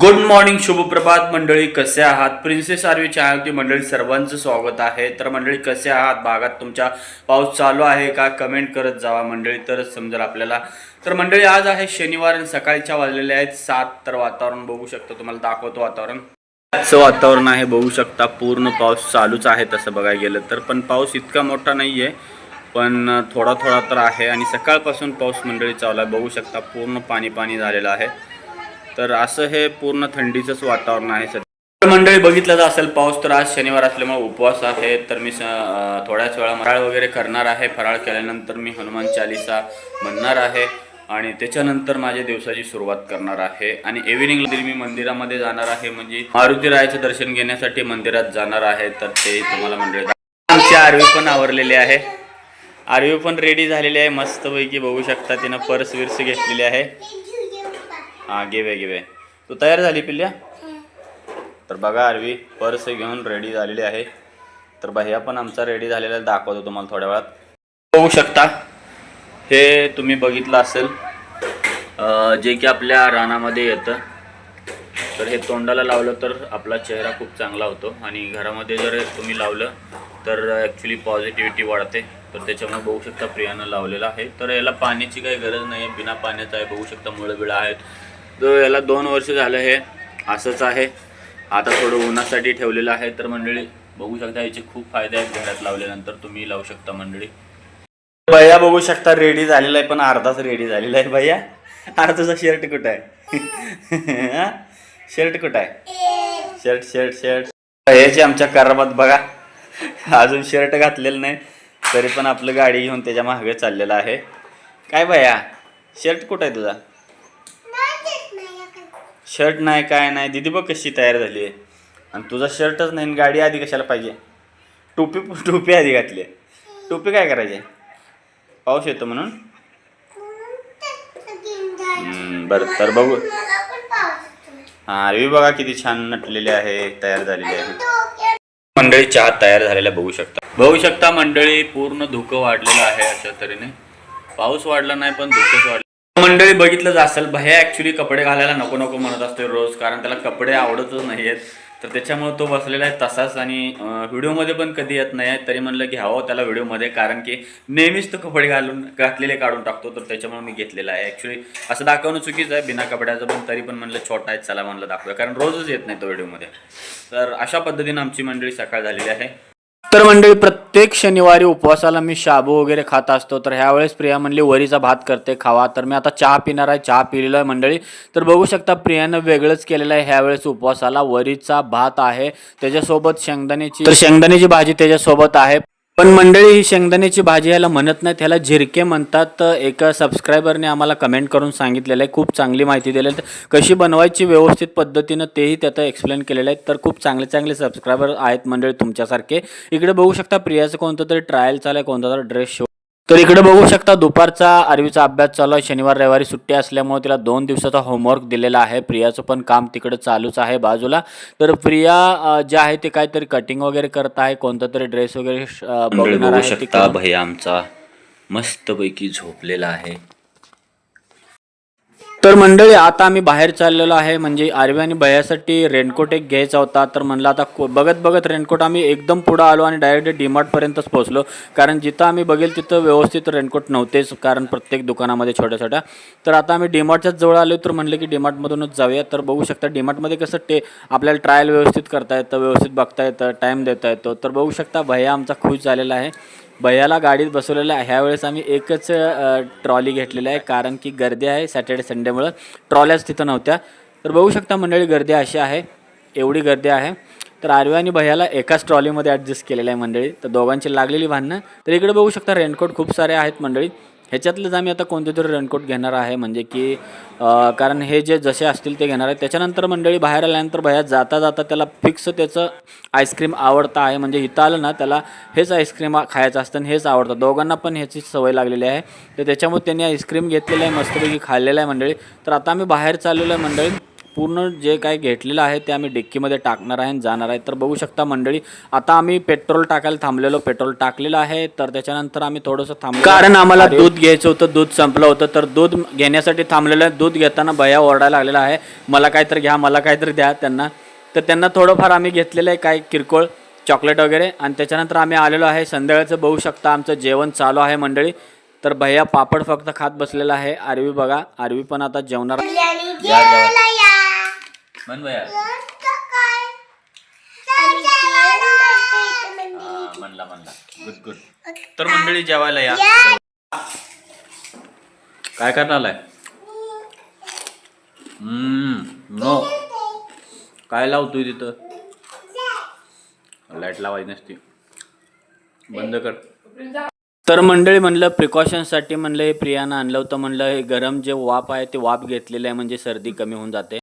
Good morning शुभप्रभात. मंडळी कसे आहात? प्रिन्सेस आर्वी चॅनलची मंडळी सर्वांचं स्वागत आहे. तर मंडळी कसे आहात? भागात तुमच्या पाऊस चालू आहे का? कमेंट करत जावा मंडळी. तरच समजेल आपल्याला. तर मंडळी आज आहे शनिवार आणि सकाळच्या वाजलेल्या आहेत. सात तर वातावरण बघू शकतो. तुम्हाला दाखवतो वातावरण. असं वातावरण आहे बघू शकता. पूर्ण पाऊस चालूच आहे तसं बघायला गेलं तर. पण पाऊस इतका मोठा नाही आहे पण थोडा थोडा तर आहे. आणि सकाळपासून पाऊस मंडळी चालू आहे. बघू शकता पूर्ण पाणी पाणी झालेलं आहे. तर असं हे पूर्ण थंडीचंच वातावरण आहे सध्या. मंडळी बघितलं असेल पाऊस तर आज शनिवार असल्यामुळे उपवास आहे. तर मी थोड्याच वेळा फराळ वगैरे करणार आहे. फराळ केल्यानंतर मी हनुमान चालिसा म्हणणार आहे. आणि त्याच्यानंतर माझ्या दिवसाची सुरुवात करणार आहे. आणि इव्हिनिंगला मी मंदिरामध्ये जाणार आहे. म्हणजे मारुती रायाचं दर्शन घेण्यासाठी मंदिरात जाणार आहे. तर ते तुम्हाला मंडळी आमची आरवी पण आवरलेली आहे. आरवी पण रेडी झालेली आहे. मस्तपैकी बघू शकता तिनं पर्स विर्स घेतलेली आहे. हा घेवे घेवे तू तयार झाली पिल्ल्या? तर बघा आरवी पर्स घेऊन रेडी झालेली आहे. तर भैया पण आमचा रेडी झालेला दाखवतो तुम्हाला थोड्या वेळात. बघू शकता हे तुम्ही बघितलं असेल जे की आपल्या रानामध्ये येतं. तर हे तोंडाला लावलं तर आपला चेहरा खूप चांगला होतो. आणि घरामध्ये जर तुम्ही लावलं तर ॲक्च्युली पॉझिटिव्हिटी वाढते. तर त्याच्यामुळे बघू शकता प्रियानं लावलेलं आहे. तर याला पाण्याची काही गरज नाही आहे बिना पाण्याचं आहे बघू शकता मुळं बिळं आहेत. तर याला दोन वर्ष झालं हे असंच आहे. आता थोडं उन्हासाठी ठेवलेलं आहे तर मंडळी बघू शकता याचे खूप फायदे आहेत घरात लावल्यानंतर तुम्ही लावू शकता मंडळी. भैया बघू शकता रेडी झालेला आहे पण अर्धाच रेडी झालेला आहे भैया. अरे तुझा शर्ट कुठं आहे? शर्ट कुठं आहे? शर्ट शर्ट शर्ट भैयाची आमच्या कारबात बघा. अजून शर्ट घातलेलं नाही तरी पण आपलं गाडी घेऊन त्याच्यामागे चाललेलं आहे. काय भैया? शर्ट कुठं आहे तुझा? शर्ट नाही काय नाही. दिदी बघ कशी तयार झाली आहे. आणि तुझा शर्टच नाही आणि गाडी आधी कशाला पाहिजे? टोपी टोपी आधी घातली आहे. टोपी काय करायची? पाऊस येतो म्हणून? हम्म, बरं तर बघू. हां रवी बघा किती छान नटलेले आहे तयार झालेले आहे. मंडळी चहा तयार झालेला बघू शकता. बघू शकता मंडळी पूर्ण धुकं वाढलेलं आहे अशा तऱ्हेने. पाऊस वाढला नाही पण धुकंच वाढलं. मंडळी बघितलंच असेल भैया ॲक्च्युली कपडे घालायला नको नको म्हणत असतो रोज कारण त्याला कपडे आवडतच नाही आहेत तर त्याच्यामुळे तो बसलेला आहे तसाच आणि व्हिडिओमध्ये पण कधी येत नाही आहे तरी म्हणलं घ्यावं त्याला व्हिडिओमध्ये कारण की नेहमीच तो कपडे घालून घातलेले काढून टाकतो तर त्याच्यामुळे मी घेतलेला आहे. ॲक्च्युली असं दाखवणं चुकीचं आहे बिना कपड्याचं पण तरी पण म्हणलं छोटा आहे चला म्हणलं दाखवूया कारण रोजच येत नाही तो व्हिडिओमध्ये. तर अशा पद्धतीनं आमची मंडळी सकाळ झालेली आहे. तर मंडळी प्रत्येक शनिवारी उपवासाला मी शाबू वगैरे खात असतो. तर ह्यावेळेस प्रिया म्हणली वरीचा भात करते खावा. तर मी आता चहा पिणार आहे चहा पिलेलो आहे मंडळी. तर बघू शकता प्रियानं वेगळंच केलेलं आहे. ह्यावेळेस उपवासाला वरीचा भात आहे त्याच्यासोबत शेंगदाण्याची तर शेंगदाण्याची भाजी त्याच्यासोबत आहे. पण मंडळी ही शेंगदाण्याची भाजी याला म्हणत नाही त्याला झिरके म्हणतात. तर एका सबस्क्रायबरने आम्हाला कमेंट करून सांगितलेलं आहे. खूप चांगली माहिती दिली आहे. कशी बनवायची व्यवस्थित पद्धतीनं तेही त्याचं एक्सप्लेन केलेलं आहे. तर खूप चांगले चांगले सबस्क्रायबर आहेत मंडळी तुमच्यासारखे. इकडे बघू शकता प्रियाचं कोणतं तरी ट्रायल चालू आहे कोणता तरी ड्रेस शो तर इकडे बघू शकता दुपारचा आरवीचा अभ्यास चालू आहे. शनिवार रविवारी सुट्टी असल्यामुळे तिला दोन दिवसाचा होमवर्क दिलेला आहे. प्रियाचं पण काम तिकडे चालूच आहे बाजूला. तर प्रिया जे आहे ते काहीतरी कटिंग वगैरे करत आहे. कोणता तरी ड्रेस वगैरे बघणार आहे ती. भैया आमचा मस्तपैकी झोपलेला आहे. तर मंडळी आता आम्ही बाहेर चाललेलो आहे. म्हणजे आरवी आणि भयासाठी रेनकोट एक घ्यायचा होता. तर म्हणलं आता बघत बघत रेनकोट आम्ही एकदम पुढं आलो आणि डायरेक्ट डीमार्टपर्यंतच पोहोचलो. कारण जिथं आम्ही बघेल तिथं व्यवस्थित रेनकोट नव्हतेच कारण प्रत्येक दुकानामध्ये छोट्या छोट्या. तर आता आम्ही डीमार्टच्याच जवळ आलो तर म्हणलं की डीमार्टमधूनच जाऊया. तर बघू शकता डीमार्टमध्ये कसं ते आपल्याला ट्रायल व्यवस्थित करता येतं व्यवस्थित बघता येतं टाईम देता येतो. तर बघू शकता भैया आमचा खुश झालेला आहे. भैयाला गाडीत बसवलेलं आहे. ह्यावेळेस आम्ही एकच ट्रॉली घेतलेली आहे कारण की गर्दी आहे सॅटर्डे संडेमुळं. ट्रॉल्याच तिथं नव्हत्या. तर बघू शकता मंडळी गर्दी अशी आहे. एवढी गर्दी आहे. तर आरवी आणि भैयाला एकाच ट्रॉलीमध्ये ॲडजस्ट केलेलं आहे मंडळी. तर दोघांची लागलेली भांडणं. तर इकडे बघू शकता रेनकोट खूप सारे आहेत मंडळी. ह्याच्यातलेच आम्ही आता कोणते तरी रेनकोट घेणार आहे. म्हणजे की कारण हे जे जसे असतील ते घेणार आहे. त्याच्यानंतर मंडळी बाहेर आल्यानंतर भैया जाता जाता त्याला फिक्स त्याचं आईस्क्रीम आवडतं आहे. म्हणजे इथं आलं ना त्याला हेच आईस्क्रीम खायचं असतं आणि हेच आवडतं. दोघांना पण ह्याची सवय लागलेली आहे. तर त्याच्यामुळे त्यांनी आईस्क्रीम घेतलेलं आहे मस्तपैकी खाल्लेलं आहे मंडळी. तर आता आम्ही बाहेर चाललेलो आहे मंडळी. पूर्ण जे काय घेतलेलं आहे ते आम्ही डिक्कीमध्ये टाकणार आहे आणि जाणार आहे. तर बघू शकता मंडळी आता आम्ही पेट्रोल टाकायला थांबलेलो. पेट्रोल टाकलेलं आहे तर त्याच्यानंतर आम्ही थोडंसं थांबलो. कारण आम्हाला दूध घ्यायचं होतं दूध संपलं होतं. तर दूध घेण्यासाठी थांबलेलं आहे. दूध घेताना भया ओरडायला लागलेला आहे. मला काहीतरी घ्या मला काहीतरी द्या त्यांना. तर त्यांना थोडंफार आम्ही घेतलेलं आहे काय किरकोळ चॉकलेट वगैरे. आणि त्याच्यानंतर आम्ही आलेलो आहे. संध्याकाळचं बघू शकता आमचं जेवण चालू आहे मंडळी. तर भैया पापड फक्त खात बसलेला आहे. आरवी बघा. आरवी पण आता जेवणार. मन भैया म्हणला म्हणला. गुड गुड तर मंडळी जेवायला या. काय करणार आहे? नो. काय लावतोय तिथं? लाइट लावायची नसती. बंद कर. तर मंडळी म्हणलं प्रिकॉशनसाठी म्हणलं हे प्रियानं आणलं होतं. म्हणलं हे गरम जे वाफ आहे ते वाफ घेतलेलं आहे. म्हणजे सर्दी कमी होऊन जाते.